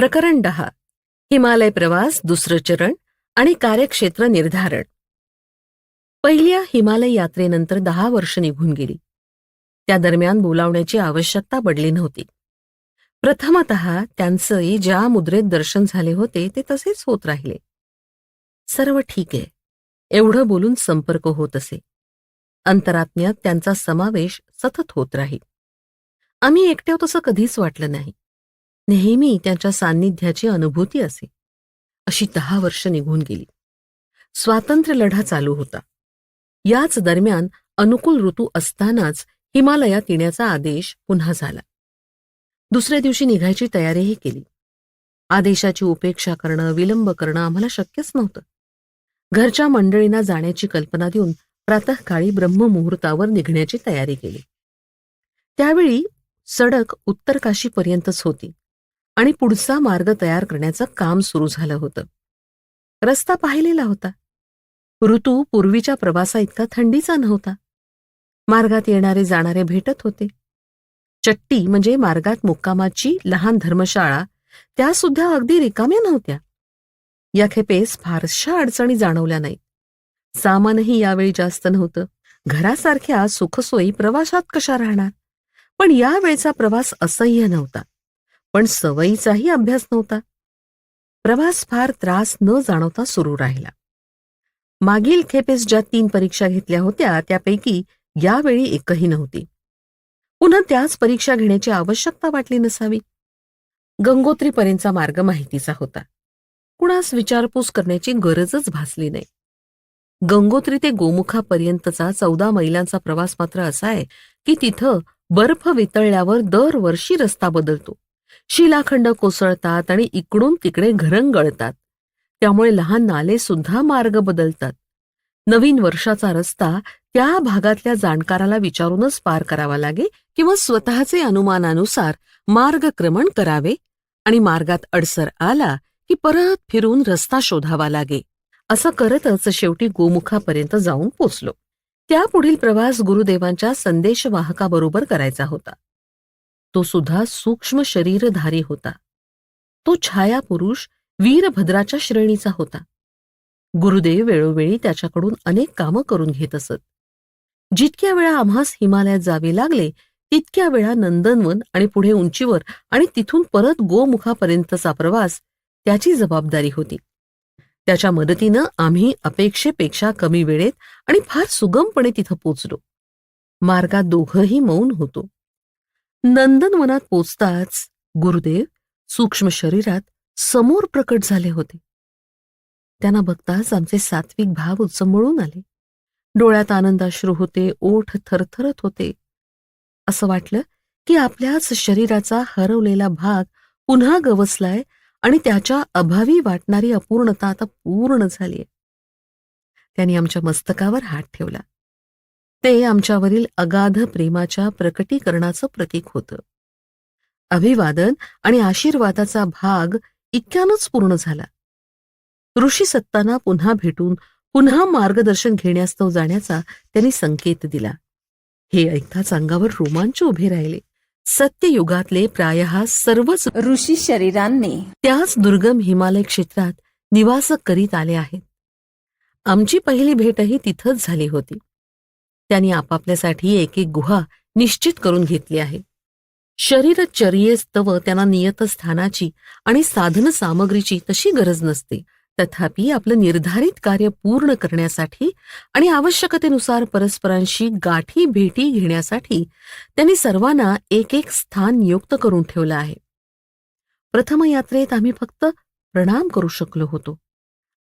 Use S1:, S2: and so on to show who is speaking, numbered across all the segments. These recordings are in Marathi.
S1: प्रकरण दहा. हिमालय प्रवास दुसरं चरण आणि कार्यक्षेत्र निर्धारण. पहिल्या हिमालय यात्रेनंतर दहा वर्ष निघून गेली. त्या दरम्यान बोलावण्याची आवश्यकता पडली नव्हती. प्रथमत त्यांचंही ज्या मुद्रेत दर्शन झाले होते ते तसेच होत राहिले. सर्व ठीक आहे. एवढं बोलून संपर्क होत असे. अंतरात्म्यात त्यांचा समावेश सतत होत राहील. आम्ही एकट्याव तसं कधीच वाटलं नाही. नेहमी त्यांच्या सान्निध्याची अनुभूती असे. अशी दहा वर्ष निघून गेली. स्वातंत्र्य लढा चालू होता. याच दरम्यान अनुकूल ऋतू असतानाच हिमालयात येण्याचा आदेश पुन्हा झाला. दुसऱ्या दिवशी निघायची तयारीही केली. आदेशाची उपेक्षा करणं विलंब करणं आम्हाला शक्यच नव्हतं. घरच्या मंडळींना जाण्याची कल्पना देऊन प्रातःकाळी ब्रह्ममुहूर्तावर निघण्याची तयारी केली. त्यावेळी सडक उत्तरकाशीपर्यंतच होती. आणि पुढचा मार्ग तयार करण्याचं काम सुरू झालं होतं. रस्ता पाहिलेला होता. ऋतू पूर्वीच्या प्रवासा इतका थंडीचा नव्हता. मार्गात येणारे जाणारे भेटत होते. चट्टी म्हणजे मार्गात मुक्कामाची लहान धर्मशाळा त्या सुद्धा अगदी रिकाम्या नव्हत्या. या खेपेस फारशा अडचणी जाणवल्या नाहीत. सामानही यावेळी जास्त नव्हतं. घरासारख्या सुखसोयी प्रवासात कशा राहणार? पण यावेळचा प्रवास असह्य नव्हता. पण सवयीचाही अभ्यास नव्हता. प्रवास फार त्रास न जाणवता सुरू राहिला. मागील खेपेस ज्या तीन परीक्षा घेतल्या होत्या त्यापैकी यावेळी एकही नव्हती. पुन्हा त्याच परीक्षा घेण्याची आवश्यकता वाटली नसावी. गंगोत्रीपर्यंतचा मार्ग माहितीचा होता. कुणास विचारपूस करण्याची गरजच भासली नाही. गंगोत्री ते गोमुखापर्यंतचा चौदा मैलांचा प्रवास मात्र असा आहे की तिथं बर्फ वितळल्यावर दरवर्षी रस्ता बदलतो. शिलाखंड कोसळतात आणि इकडून तिकडे घरंगळतात त्यामुळे लहान नाले सुद्धा मार्ग बदलतात. नवीन वर्षाचा रस्ता त्या भागातल्या जाणकाराला विचारूनच पार करावा लागे किंवा स्वतःचे अनुमानानुसार मार्गक्रमण करावे आणि मार्गात अडसर आला की परत फिरून रस्ता शोधावा लागे. असं करतच शेवटी गोमुखापर्यंत जाऊन पोचलो. त्यापुढील प्रवास गुरुदेवांच्या संदेशवाहकाबरोबर करायचा होता. तो सुद्धा सूक्ष्म शरीरधारी होता. तो छाया पुरुष वीरभद्राच्या श्रेणीचा होता. गुरुदेव वेळोवेळी त्याच्याकडून अनेक कामं करून घेत असत. जितक्या वेळा आम्हास हिमालयात जावे लागले तितक्या वेळा नंदनवन आणि पुढे उंचीवर आणि तिथून परत गोमुखापर्यंतचा प्रवास त्याची जबाबदारी होती. त्याच्या मदतीनं आम्ही अपेक्षेपेक्षा कमी वेळेत आणि फार सुगमपणे तिथं पोचलो. मार्गात दोघंही मौन होतो. नंदनवनात पोचताच गुरुदेव सूक्ष्म शरीरात समोर प्रकट झाले होते. त्यांना बघताच आमचे सात्विक भाव उचंबळून आले. डोळ्यात आनंदाश्रू होते ओठ थरथरत होते. असं वाटलं की आपल्याच शरीराचा हरवलेला भाग पुन्हा गवसलाय आणि त्याच्या अभावी वाटणारी अपूर्णता आता पूर्ण झालीय. त्यांनी आमच्या मस्तकावर हात ठेवला. ते आमच्यावरील अगाध प्रेमाच्या प्रकटीकरणाचं प्रतीक होतं. अभिवादन आणि आशीर्वादाचा भाग इतक्यानंच पूर्ण झाला. ऋषी सत्ताना पुन्हा भेटून पुन्हा मार्गदर्शन घेण्यास्तव जाण्याचा त्यांनी संकेत दिला. हे ऐकताच अंगावर रोमांच उभे राहिले. सत्ययुगातले प्राय सर्वच
S2: ऋषी शरीरांनी
S1: त्याच दुर्गम हिमालय क्षेत्रात निवास करीत आले आहेत. आमची पहिली भेटही तिथंच झाली होती. त्यांनी आपापल्यासाठी एक एक गुहा निश्चित करून घेतली आहे. शरीरचर्येस्तव त्यांना नियत स्थानाची आणि साधन सामग्रीची तशी गरज नसते. तथापि आपलं निर्धारित कार्य पूर्ण करण्यासाठी आणि आवश्यकतेनुसार परस्परांशी गाठी भेटी घेण्यासाठी त्यांनी सर्वांना एक एक स्थान नियुक्त करून ठेवलं आहे. प्रथम यात्रेत आम्ही फक्त प्रणाम करू शकलो होतो.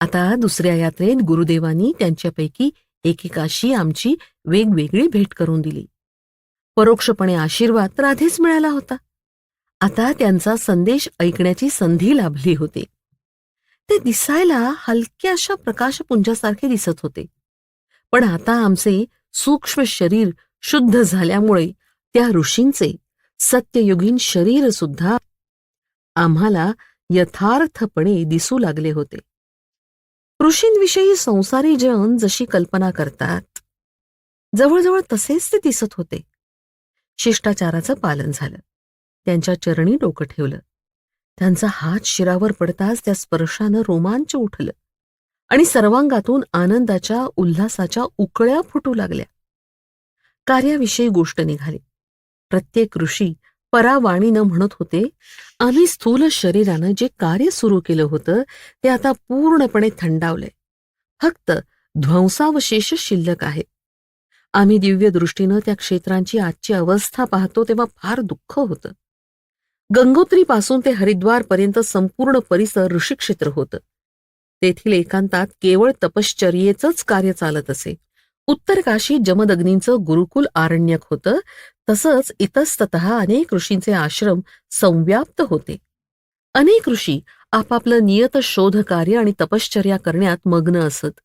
S1: आता दुसऱ्या यात्रेत गुरुदेवांनी त्यांच्यापैकी एकेकाशी आमची वेगवेगळी भेट करून दिली. परोक्षपणे आशीर्वाद तर आधीच मिळाला होता. आता त्यांचा संदेश ऐकण्याची संधी लाभली होती. ते दिसायला हलक्याशा प्रकाशपुंजासारखे दिसत होते. पण आता आमचे सूक्ष्म शरीर शुद्ध झाल्यामुळे त्या ऋषींचे सत्ययुगीन शरीर सुद्धा आम्हाला यथार्थपणे दिसू लागले होते. ऋषींविषयी संसारी जन जशी कल्पना करतात जवळजवळ तसेच ते दिसत होते. शिष्टाचाराचं पालन झालं. त्यांच्या चरणी डोकं ठेवलं. त्यांचा हात शिरावर पडताच त्या स्पर्शानं रोमांच उठलं आणि सर्वांगातून आनंदाच्या उल्हासाच्या उकळ्या फुटू लागल्या. कार्याविषयी गोष्ट निघाली. प्रत्येक ऋषी परावाणीनं म्हणत होते आम्ही स्थूल शरीरानं जे कार्य सुरू केलं होतं ते आता पूर्णपणे थंडावलंय. फक्त ध्वंसावशेष शिल्लक आहेत. आम्ही दिव्य दृष्टीनं त्या क्षेत्रांची आजची अवस्था पाहतो तेव्हा फार दुःख होतं. गंगोत्रीपासून ते हरिद्वारपर्यंत संपूर्ण परिसर ऋषिक्षेत्र होतं. तेथील एकांतात केवळ तपश्चर्येचंच कार्य चालत असे. उत्तरकाशी जमदग्नींचं गुरुकुल आरण्यक होतं तसंच इतस्तत अनेक ऋषींचे आश्रम संव्याप्त होते. अनेक ऋषी आपापलं नियत शोध कार्य आणि तपश्चर्या करण्यात मग्न असत.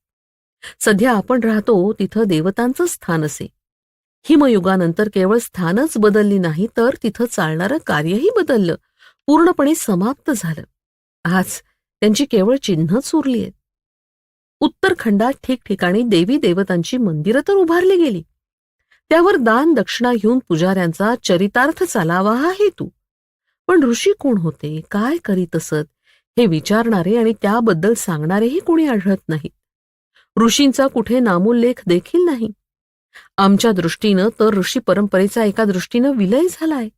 S1: सध्या आपण राहतो तिथं देवतांचं स्थान असे. हिमयुगानंतर केवळ स्थानच बदलली नाही तर तिथं चालणारं कार्यही बदललं पूर्णपणे समाप्त झालं. आज त्यांची केवळ चिन्हच उरली आहेत. उत्तरखंडात ठिकठिकाणी देवी देवतांची मंदिरं तर उभारली गेली. त्यावर दान दक्षिणा घेऊन पुजाऱ्यांचा चरितार्थ चालावा हा हेतू. पण ऋषी कोण होते? काय करीत असत? हे विचारणारे आणि त्याबद्दल सांगणारेही कोणी आढळत नाही ऋषींचा कुठे नामोल्लेख देखील नाही. आमच्या दृष्टीनं तर ऋषी परंपरेचा एका दृष्टीनं विलय झालाय.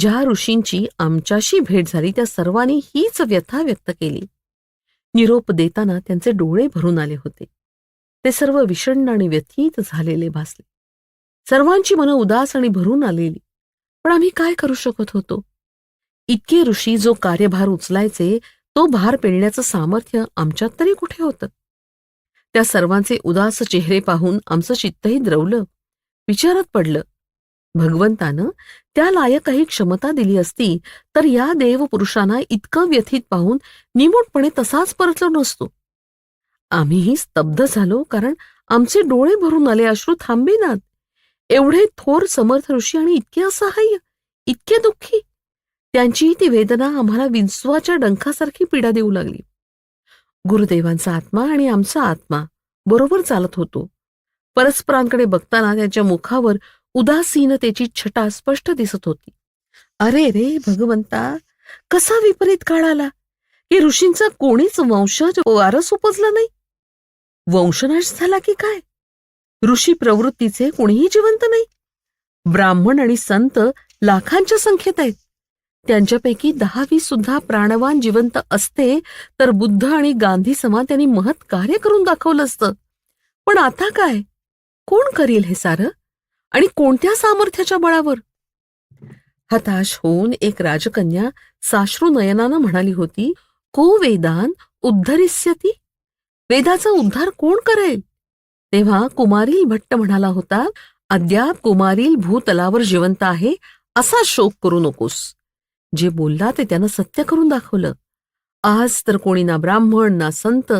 S1: ज्या ऋषींची आमच्याशी भेट झाली त्या सर्वांनी हीच व्यथा व्यक्त केली. निरोप देताना त्यांचे डोळे भरून आले होते. ते सर्व विषण्ण आणि व्यथित झालेले भासले. सर्वांची मनं उदास आणि भरून आलेली. पण आम्ही काय करू शकत होतो? इतके ऋषी जो कार्यभार उचलायचे तो भार पेलण्याचं सामर्थ्य आमच्यात तरी कुठे होतं? त्या सर्वांचे उदास चेहरे पाहून आमचं चित्तही द्रवलं. विचारात पडलं. भगवंतानं त्या लायक काही क्षमता दिली असती तर या देवपुरुषांना इतकं व्यथित पाहून निमूटपणे तसाच परतलो नसतो. आम्हीही स्तब्ध झालो कारण आमचे डोळे भरून आले अश्रू थांबेनात. एवढे थोर समर्थ ऋषी आणि इतके असहाय्य इतके दुःखी. त्यांची ती वेदना आम्हाला विंचवाच्या डंखासारखी पीडा देऊ लागली. गुरुदेवांचा आत्मा आणि आमचा आत्मा बरोबर चालत होतो. परस्परांकडे बघताना त्यांच्या मुखावर उदासीनतेची छटा स्पष्ट दिसत होती. अरे रे भगवंता कसा विपरीत काळ आला? की ऋषींचा कोणीच वंशज वारस उपजला नाही. वंशनाश झाला की काय? ऋषी प्रवृत्तीचे कोणीही जिवंत नाही. ब्राह्मण आणि संत लाखांच्या संख्येत आहेत. त्यांच्यापैकी दहावी सुद्धा प्राणवान जिवंत असते तर बुद्ध आणि गांधी समान त्यांनी महत् कार्य करून दाखवलं असतं. पण आता काय? कोण करील हे सारं? आणि कोणत्या सामर्थ्याच्या बळावर? हताश होऊन एक राजकन्या साश्रू नयनानं म्हणाली होती को वेदान उद्धरिष्यती? वेदाचा उद्धार कोण करेल? तेव्हा कुमारील भट्ट म्हणाला होता अद्याप कुमारील भूतलावर जिवंत आहे असा शोक करू नकोस. जे बोलला ते त्यानं सत्य करून दाखवलं. आज तर कोणी ना ब्राह्मण ना संत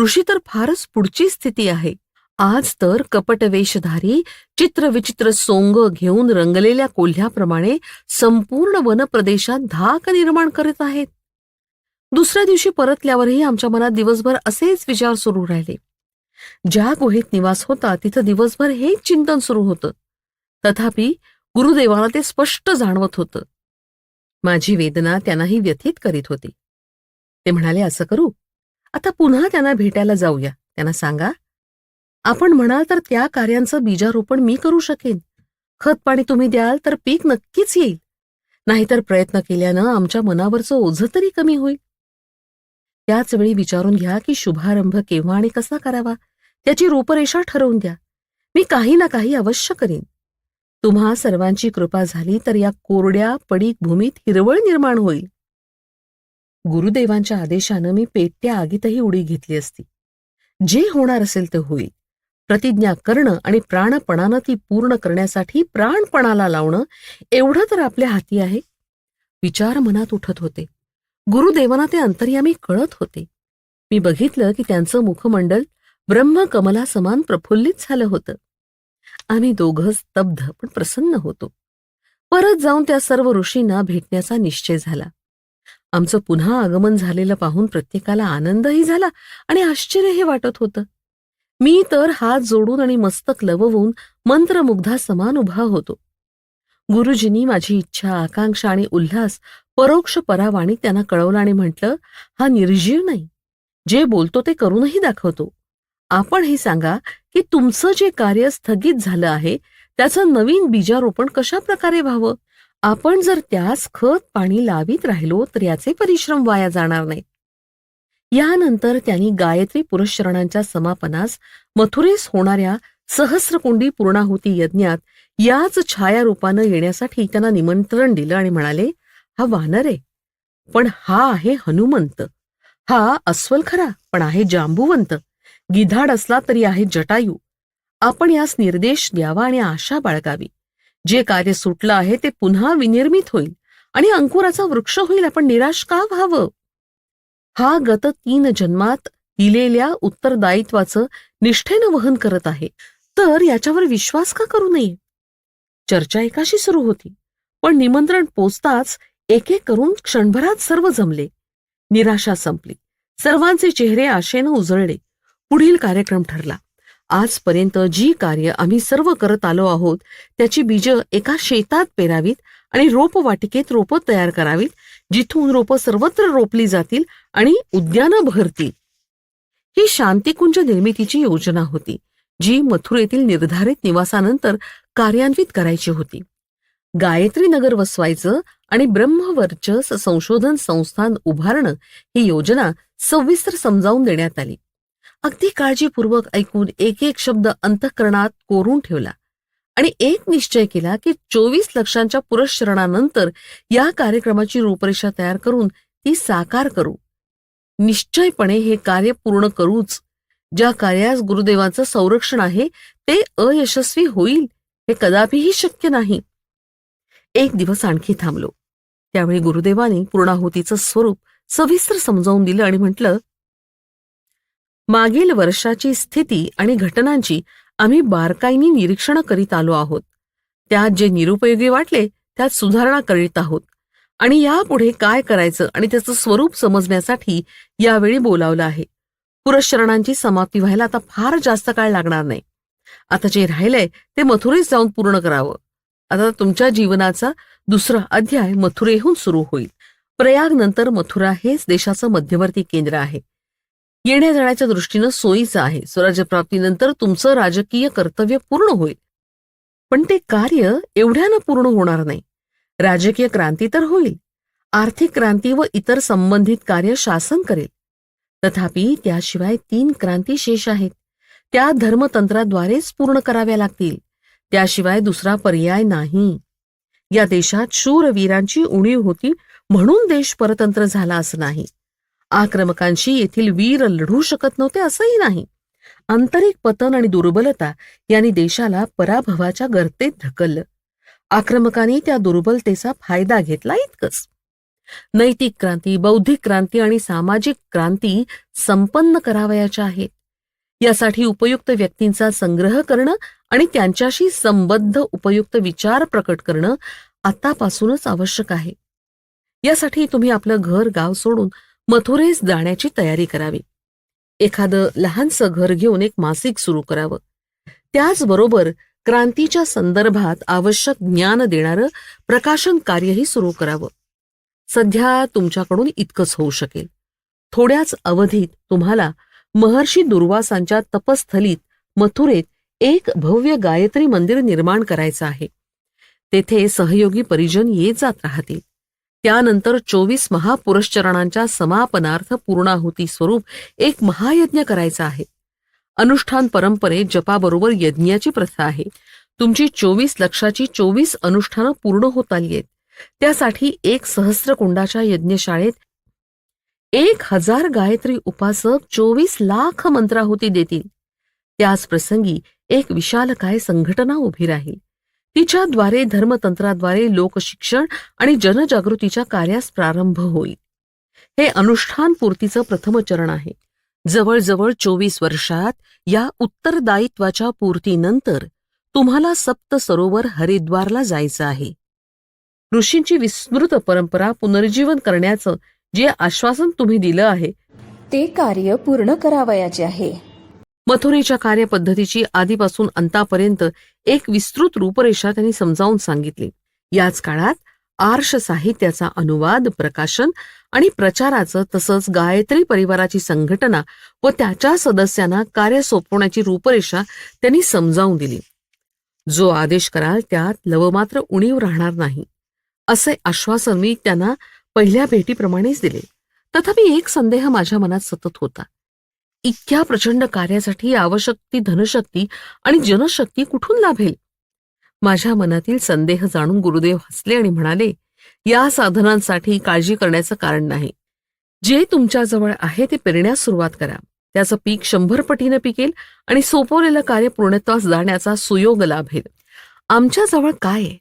S1: ऋषी तर फारच पुढची स्थिती आहे. आज तर कपटवेशधारी चित्रविचित्र सोंग घेऊन रंगलेल्या कोल्ह्याप्रमाणे संपूर्ण वनप्रदेशात धाक निर्माण करत आहेत. दुसऱ्या दिवशी परतल्यावरही आमच्या मनात दिवसभर असेच विचार सुरू राहिले. ज्या गुहेत निवास होता तिथं दिवसभर हेच चिंतन सुरू होतं. तथापि गुरुदेवाला ते स्पष्ट जाणवत होतं. माझी वेदना त्यांनाही व्यथित करीत होती. ते म्हणाले असं करू. आता पुन्हा त्यांना भेटायला जाऊया. त्यांना सांगा आपण म्हणाल तर त्या कार्यांचं बीजारोपण मी करू शकेन. खत पाणी तुम्ही द्याल तर पीक नक्कीच येईल. नाहीतर प्रयत्न केल्यानं आमच्या मनावरचं ओझं तरी कमी होईल. त्याच वेळी विचारून घ्या की शुभारंभ केव्हा आणि कसा करावा. त्याची रूपरेषा ठरवून द्या. मी काही ना काही अवश्य करीन. तुम्हा सर्वांची कृपा झाली तर या कोरड्या पडीक भूमीत हिरवळ निर्माण होईल. गुरुदेवांच्या आदेशानं मी पेटत्या आगीतही उडी घेतली असती. जे होणार असेल ते होईल. प्रतिज्ञा करणं आणि प्राणपणानं ती पूर्ण करण्यासाठी प्राणपणाला लावणं एवढं तर आपल्या हाती आहे. विचार मनात उठत होते. गुरुदेवांना ते अंतर्यामी कळत होते. मी बघितलं की त्यांचं मुखमंडल ब्रह्मकमला समान प्रफुल्लित झालं होतं. आम्ही दोघं स्तब्ध पण प्रसन्न होतो. परत जाऊन त्या सर्व ऋषींना भेटण्याचा निश्चय झाला. आमचं पुन्हा आगमन झालेलं पाहून प्रत्येकाला आनंदही झाला आणि आश्चर्यही वाटत होतं. मी तर हात जोडून आणि मस्तक लववून मंत्रमुग्धा समान उभा होतो. गुरुजींनी माझी इच्छा आकांक्षा आणि उल्हास परोक्ष परावाणी त्यांना कळवला आणि म्हटलं हा निर्जीव नाही. जे बोलतो ते करूनही दाखवतो. आपण हे सांगा की तुमचं जे कार्य स्थगित झालं आहे त्याचं नवीन बीजारोपण कशा प्रकारे व्हावं? आपण जर त्यास खत पाणी लावित राहिलो तर याचे परिश्रम वाया जाणार नाहीत. यानंतर त्यांनी गायत्री पुरश्चरणांच्या समापनास मथुरेस होणाऱ्या सहस्रकुंडी पूर्णाहुती यज्ञात याच छायारूपानं येण्यासाठी त्यांना निमंत्रण दिलं आणि म्हणाले हा वानर आहे पण हा आहे हनुमंत. हा अस्वल खरा पण आहे जांबुवंत. गिधाड असला तरी आहे जटायू. आपण यास निर्देश द्यावा आणि आशा बाळगावी. जे कार्य सुटलं आहे ते पुन्हा विनिर्मित होईल आणि अंकुराचा वृक्ष होईल. आपण निराश का व्हावं? हा गत तीन जन्मात दिलेल्या उत्तरदायित्वाचं निष्ठेनं वहन करत आहे. तर याच्यावर विश्वास का करू नये? चर्चा एकाशी सुरू होती पण निमंत्रण पोचताच एक एक करून क्षणभरात सर्व जमले. निराशा संपली. सर्वांचे चेहरे आशेनं उजळले. पुढील कार्यक्रम ठरला. आजपर्यंत जी कार्य आम्ही सर्व करत आलो आहोत त्याची बीज एका शेतात पेरावीत आणि रोपवाटिकेत रोपं तयार करावीत जिथून रोपं सर्वत्र रोपली जातील आणि उद्यानं भरतील. ही शांतिकुंज निर्मितीची योजना होती जी मथुरेतील निर्धारित निवासानंतर कार्यान्वित करायची होती. गायत्री नगर वसवायचं आणि ब्रह्मवर्चस संशोधन संस्थान उभारणं ही योजना सविस्तर समजावून देण्यात आली. अगदी काळजीपूर्वक ऐकून एक एक शब्द अंतःकरणात कोरून ठेवला आणि एक निश्चय केला की चोवीस लक्षांच्या पुरस्चरणानंतर या कार्यक्रमाची रूपरेषा तयार करून ती साकार करू. निश्चयपणे हे कार्य पूर्ण करूच. ज्या कार्यास गुरुदेवांचं संरक्षण आहे ते अयशस्वी होईल हे कदापिही शक्य नाही. एक दिवस आणखी थांबलो. त्यावेळी गुरुदेवाने पूर्णाहुतीचं स्वरूप सविस्तर समजावून दिलं आणि म्हटलं मागील वर्षाची स्थिती आणि घटनांची आम्ही बारकाईने निरीक्षण करीत आलो आहोत. त्यात जे निरुपयोगी वाटले त्यात सुधारणा करीत आहोत. आणि यापुढे काय करायचं आणि त्याचं स्वरूप समजण्यासाठी यावेळी बोलावलं आहे. पुरश्चरणांची समाप्ती व्हायला आता फार जास्त काळ लागणार नाही. आता जे राहिलंय ते मथुरेत जाऊन पूर्ण करावं. आता तुमच्या जीवनाचा दुसरा अध्याय मथुरेहून सुरू होईल. प्रयाग नंतर मथुरा हेच देशाचं मध्यवर्ती केंद्र आहे. येण्या जाण्याच्या दृष्टीनं सोयीचं आहे. स्वराज्यप्राप्तीनंतर तुमचं राजकीय कर्तव्य पूर्ण होईल. पण ते कार्य एवढ्यानं पूर्ण होणार नाही. राजकीय क्रांती तर होईल. आर्थिक क्रांती व इतर संबंधित कार्य शासन करेल. तथापि त्याशिवाय तीन क्रांती शेष आहेत. त्या धर्मतंत्राद्वारेच पूर्ण कराव्या लागतील. त्याशिवाय दुसरा पर्याय नाही. या देशात शूरवीरांची उणीव होती म्हणून देश परतंत्र झाला असं नाही. आक्रमकांशी येथील वीर लढू शकत नव्हते असंही नाही. आंतरिक पतन आणि दुर्बलता यांनी देशाला पराभवाच्या गर्तेत ढकललं. आक्रमकांनी त्या दुर्बलतेचा फायदा घेतला इतकंच. नैतिक क्रांती बौद्धिक क्रांती आणि सामाजिक क्रांती संपन्न करावयाच्या आहेत. यासाठी उपयुक्त व्यक्तींचा संग्रह करणं आणि त्यांच्याशी संबद्ध उपयुक्त विचार प्रकट करणं आतापासूनच आवश्यक आहे. यासाठी तुम्ही आपलं घर गाव सोडून मथुरेस जाण्याची तयारी करावी. एखादं लहानसं घर घेऊन एक मासिक सुरू करावं. त्याचबरोबर क्रांतीच्या संदर्भात आवश्यक ज्ञान देणारं प्रकाशन कार्यही सुरू करावं. सध्या तुमच्याकडून इतकंच होऊ शकेल. थोड्याच अवधीत तुम्हाला महर्षी दुर्वासांच्या तपस्थलीत मथुरेत एक भव्य गायत्री मंदिर निर्माण करायचं आहे. तेथे सहयोगी परिजन येत जात राहतील. त्यानंतर चोवीस महापुरश्चरणांच्या समापनार्थ पूर्णाहुती स्वरूप एक महायज्ञ करायचा आहे. अनुष्ठान परंपरेत जपाबरोबर यज्ञाची प्रथा आहे. तुमची चोवीस लक्षाची चोवीस अनुष्ठानं पूर्ण होत आली आहेत. त्यासाठी एक सहस्त्रकुंडाच्या यज्ञशाळेत एक हजार गायत्री उपासक चोवीस लाख मंत्राहुती देतील. त्याच प्रसंगी एक विशालकाय संघटना उभी राहील. तिच्याद्वारे धर्मतंत्राद्वारे लोकशिक्षण आणि जनजागृतीच्या कार्यास प्रारंभ होईल. हे अनुष्ठान पूर्तीचं प्रथम चरण आहे. जवळजवळ चोवीस वर्षात या उत्तरदायित्वाच्या पूर्तीनंतर तुम्हाला सप्त सरोवर हरिद्वारला जायचं आहे. ऋषींची विस्मृत परंपरा पुनर्जीवन करण्याचं जे आश्वासन तुम्ही दिलं आहे
S2: ते कार्य पूर्ण करावयाचे आहे.
S1: मथुरेच्या कार्यपद्धतीची आधीपासून अंतापर्यंत एक विस्तृत रूपरेषा त्यांनी समजावून सांगितली. याच काळात आर्ष साहित्याचा अनुवाद प्रकाशन आणि प्रचाराचं तसंच गायत्री परिवाराची संघटना व त्याच्या सदस्यांना कार्य सोपवण्याची रूपरेषा त्यांनी समजावून दिली. जो आदेश कराल त्यात लवमात्र उणीव राहणार नाही. असे आश्वासन मी त्यांना पहिल्या भेटीप्रमाणेच दिले. तथापि एक संदेह माझ्या मनात सतत होता. इतक्या प्रचंड कार्यासाठी आवश्यक ती धनशक्ती आणि जनशक्ती कुठून लाभेल? माझ्या मनातील संदेह जाणून गुरुदेव हसले आणि म्हणाले या साधनांसाठी काळजी करण्याचं कारण नाही. जे तुमच्याजवळ आहे ते पेरण्यास सुरुवात करा. त्याचं पीक शंभर पटीनं पिकेल आणि सोपवलेलं कार्य पूर्णत्वास जाण्याचा सुयोग लाभेल. आमच्याजवळ काय आहे?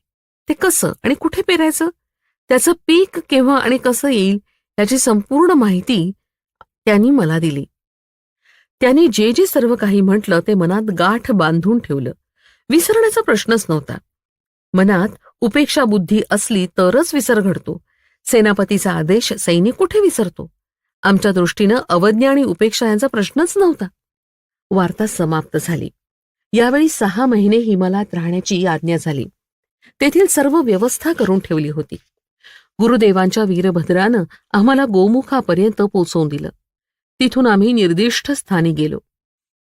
S1: ते कसं आणि कुठे पेरायचं? त्याचं पीक केव्हा आणि कसं येईल याची संपूर्ण माहिती त्यांनी मला दिली. त्यांनी जे जे सर्व काही म्हटलं ते मनात गाठ बांधून ठेवलं. विसरण्याचा प्रश्नच नव्हता. मनात उपेक्षा बुद्धी असली तरच विसर घडतो. सेनापतीचा आदेश सैनिक कुठे विसरतो? आमच्या दृष्टीनं अवज्ञा आणि उपेक्षा यांचा प्रश्नच नव्हता. वार्ता समाप्त झाली. यावेळी सहा महिने हिमालयात राहण्याची आज्ञा झाली. तेथील सर्व व्यवस्था करून ठेवली होती. गुरुदेवांच्या वीरभद्रानं आम्हाला गोमुखापर्यंत पोचवून दिलं. तिथून आम्ही निर्दिष्ट स्थानी गेलो.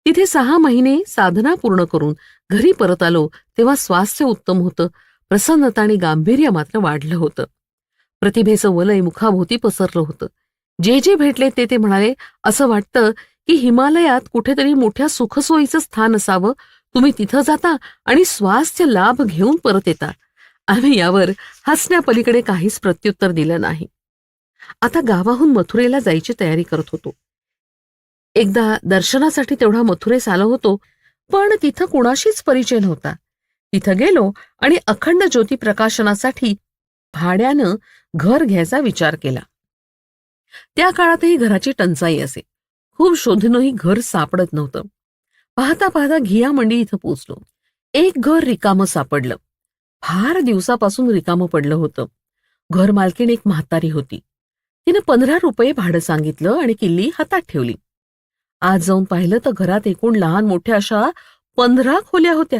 S1: तिथे सहा महिने साधना पूर्ण करून घरी परत आलो तेव्हा स्वास्थ्य उत्तम होतं प्रसन्नता आणि गांभीर्य मात्र वाढलं होतं. प्रतिभेचं वलय मुखाभोवती पसरलं होतं. जे जे भेटले ते ते म्हणाले असं वाटतं की हिमालयात कुठेतरी मोठ्या सुखसोयीचं स्थान असावं. तुम्ही तिथं जाता आणि स्वास्थ्य लाभ घेऊन परत येता. आम्ही यावर हसण्यापलीकडे काहीच प्रत्युत्तर दिलं नाही. आता गावाहून मथुरेला जायची तयारी करत होतो. एकदा दर्शनासाठी तेवढा मथुरेस आलो होतो पण तिथं कुणाशीच परिचय नव्हता. तिथं गेलो आणि अखंड ज्योती प्रकाशनासाठी भाड्यानं घर घ्यायचा विचार केला. त्या काळातही घराची टंचाई असे. खूप शोधूनही घर सापडत नव्हतं. पाहता पाहता घिया मंडी इथं पोचलो एक घर रिकामं सापडलं. फार दिवसापासून रिकामं पडलं होतं. घर मालकीण एक म्हातारी होती. तिनं पंधरा रुपये भाडं सांगितलं आणि किल्ली हातात ठेवली. आज जाऊन पाहिलं तर घरात एकूण लहान मोठ्या अशा पंधरा खोल्या होत्या.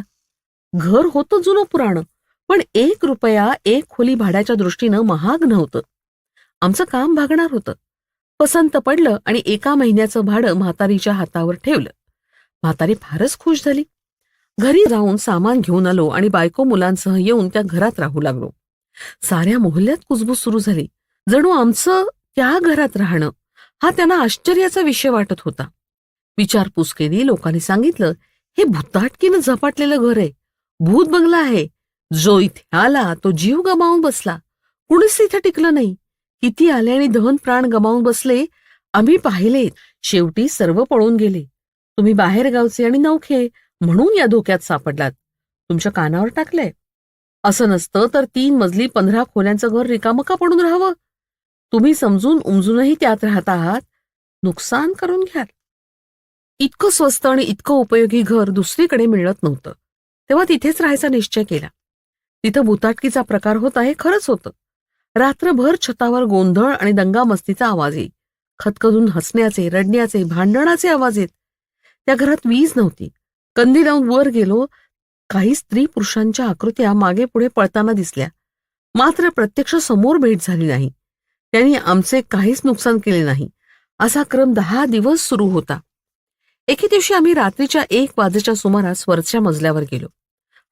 S1: घर होतं जुनं पुराणं पण एक रुपया एक खोली भाड्याच्या दृष्टीनं महाग नव्हतं. आमचं काम भागणार होतं. पसंत पडलं आणि एका महिन्याचं भाडं म्हातारीच्या हातावर ठेवलं. म्हातारी फारच खुश झाली. घरी जाऊन सामान घेऊन आलो आणि बायको मुलांसह येऊन त्या घरात राहू लागलो. साऱ्या मोहल्ल्यात कुजबूज सुरू झाली. जणू आमचं त्या घरात राहणं हा त्यांना आश्चर्याचा विषय वाटत होता. विचारपूस केली लोकांनी सांगितलं हे भूताटकीनं झपाटलेलं घर आहे. भूत बंगला आहे. जो इथे आला तो जीव गमावून बसला. कुणीच तिथे टिकलं नाही. किती आले आणि धन प्राण गमावून बसले आम्ही पाहिले. शेवटी सर्व पळून गेले. तुम्ही बाहेर गावचे आणि नौखे म्हणून या धोक्यात सापडलात. तुमच्या कानावर टाकलंय. असं नसतं तर तीन मजली पंधरा खोल्यांचं घर रिकामका पडून राहावं. तुम्ही समजून उमजूनही त्यात राहत आहात. नुकसान करून घ्याल. इतकं स्वस्त आणि इतकं उपयोगी घर दुसरीकडे मिळत नव्हतं. तेव्हा तिथेच राहायचा निश्चय केला. तिथं भूताटकीचा प्रकार होता हे खरंच होतं. रात्रभर छतावर गोंधळ आणि दंगामस्तीचा आवाज येई. खतखदून हसण्याचे रडण्याचे भांडणाचे आवाज येत. त्या घरात वीज नव्हती. कंदी लावून वर गेलो काही स्त्री पुरुषांच्या आकृत्या मागे पुढे पळताना दिसल्या. मात्र प्रत्यक्ष समोर भेट झाली नाही. त्यांनी आमचे काहीच नुकसान केले नाही. असा क्रम दहा दिवस सुरू होता. एके दिवशी आम्ही रात्रीच्या एक वाजेच्या सुमारास वरच्या मजल्यावर गेलो.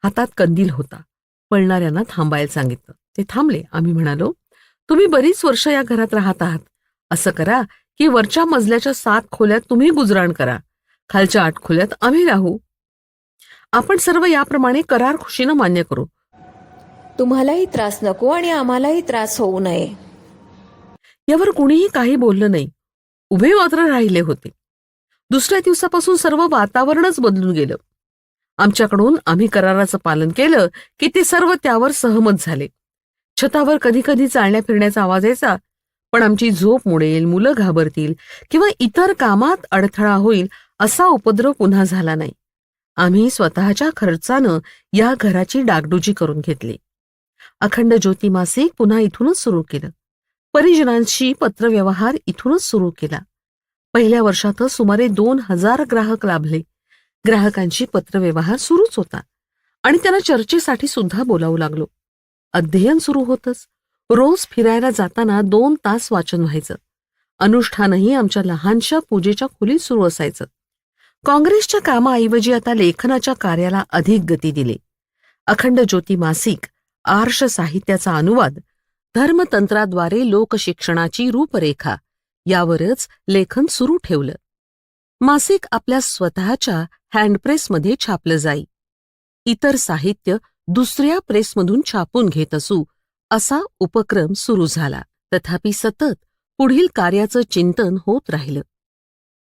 S1: हातात कंदील होता. पळणाऱ्यांना थांबायला सांगितलं. ते थांबले आम्ही म्हणालो. तुम्ही बरीच वर्ष या घरात राहत आहात. असं करा की वरच्या मजल्याच्या सात खोल्यात तुम्ही गुजराण करा. खालच्या आठ खोल्यात आम्ही राहू. आपण सर्व याप्रमाणे करार खुशीनं मान्य करू.
S2: तुम्हालाही त्रास नको आणि आम्हालाही त्रास होऊ नये.
S1: यावर कुणीही काही बोललं नाही. उभे मात्र राहिले होते. दुसऱ्या दिवसापासून सर्व वातावरणच बदलून गेलं. आमच्याकडून आम्ही कराराचं पालन केलं की ते सर्व त्यावर सहमत झाले. छतावर कधी कधी चालण्या फिरण्याचा आवाज यायचा पण आमची झोप मुडेल मुलं घाबरतील किंवा इतर कामात अडथळा होईल असा उपद्रव पुन्हा झाला नाही. आम्ही स्वतःच्या खर्चानं या घराची डागडुजी करून घेतली. अखंड ज्योती मासिक पुन्हा इथूनच सुरू केलं. परिजनांशी पत्रव्यवहार इथूनच सुरू केला. पहिल्या वर्षातच सुमारे दोन हजार ग्राहक लाभले. ग्राहकांशी पत्रव्यवहार सुरूच होता. आणि त्यांना चर्चेसाठी सुद्धा बोलावू लागलो. अध्ययन सुरू होतच. रोज फिरायला जाताना दोन तास वाचन व्हायचं. अनुष्ठानही आमच्या लहानशा पूजेच्या खोलीत सुरू असायचं. काँग्रेसच्या कामाऐवजी आता लेखनाच्या कार्याला अधिक गती दिली. अखंड ज्योती मासिक आर्ष साहित्याचा अनुवाद धर्मतंत्राद्वारे लोकशिक्षणाची रूपरेखा यावरच लेखन सुरू ठेवलं. मासिक आपल्या स्वतःच्या हँडप्रेसमध्ये छापलं जाई. इतर साहित्य दुसऱ्या प्रेसमधून छापून घेत असू असा उपक्रम सुरू झाला. तथापि सतत पुढील कार्याचं चिंतन होत राहिलं.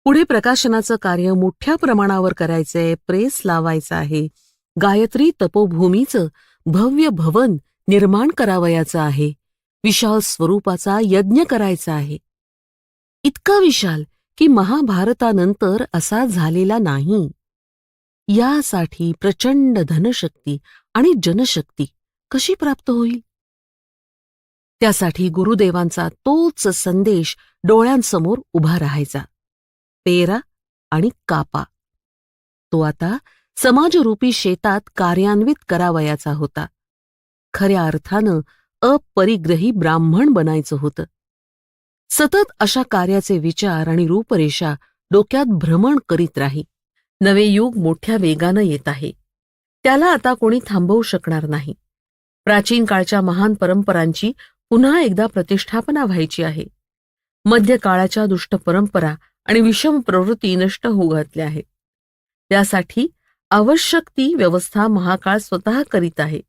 S1: पुढे प्रकाशनाचं कार्य मोठ्या प्रमाणावर करायचंय प्रेस लावायचं आहे. गायत्री तपोभूमीचं भव्य भवन निर्माण करावयाचं आहे. विशाल स्वरूपाचा यज्ञ करायचा आहे. इतका विशाल की महाभारतानंतर असा झालेला नाही. यासाठी प्रचंड धनशक्ती आणि जनशक्ती कशी प्राप्त होईल? त्यासाठी गुरुदेवांचा तोच संदेश डोळ्यांसमोर उभा राहायचा. पेरा आणि कापा. तो आता समाजरूपी शेतात कार्यान्वित करावयाचा होता. खऱ्या अर्थानं अपरिग्रही ब्राह्मण बनायचं होतं. सतत अशा कार्याचे विचार आणि रूपरेषा डोक्यात भ्रमण करीत राही. नवे युग मोठ्या वेगानं येत आहे. त्याला आता कोणी थांबवू शकणार नाही. प्राचीन काळच्या महान परंपरांची पुन्हा एकदा प्रतिष्ठापना व्हायची आहे. मध्यकाळाच्या दुष्ट परंपरा आणि विषम प्रवृत्ती नष्ट होऊ घातल्या आहेत. त्यासाठी आवश्यक ती व्यवस्था महाकाळ स्वतः करीत आहे.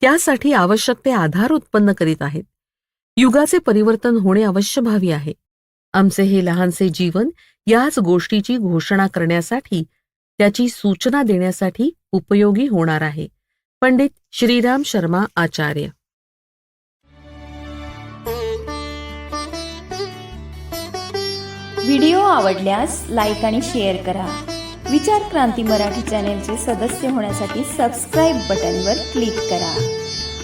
S1: त्यासाठी आवश्यक ते आधार उत्पन्न करीत आहेत. युगाचे परिवर्तन होणे अवश्यभावी आहे. आमचे हे लहानसे जीवन याच गोष्टीची घोषणा करण्यासाठी त्याची सूचना देण्यासाठी उपयोगी होणार आहे. पंडित श्रीराम शर्मा आचार्य.
S2: व्हिडिओ आवडल्यास लाईक आणि शेअर करा. विचार क्रांती मराठी चॅनेलचे सदस्य होण्यासाठी सबस्क्राईब बटनवर क्लिक करा.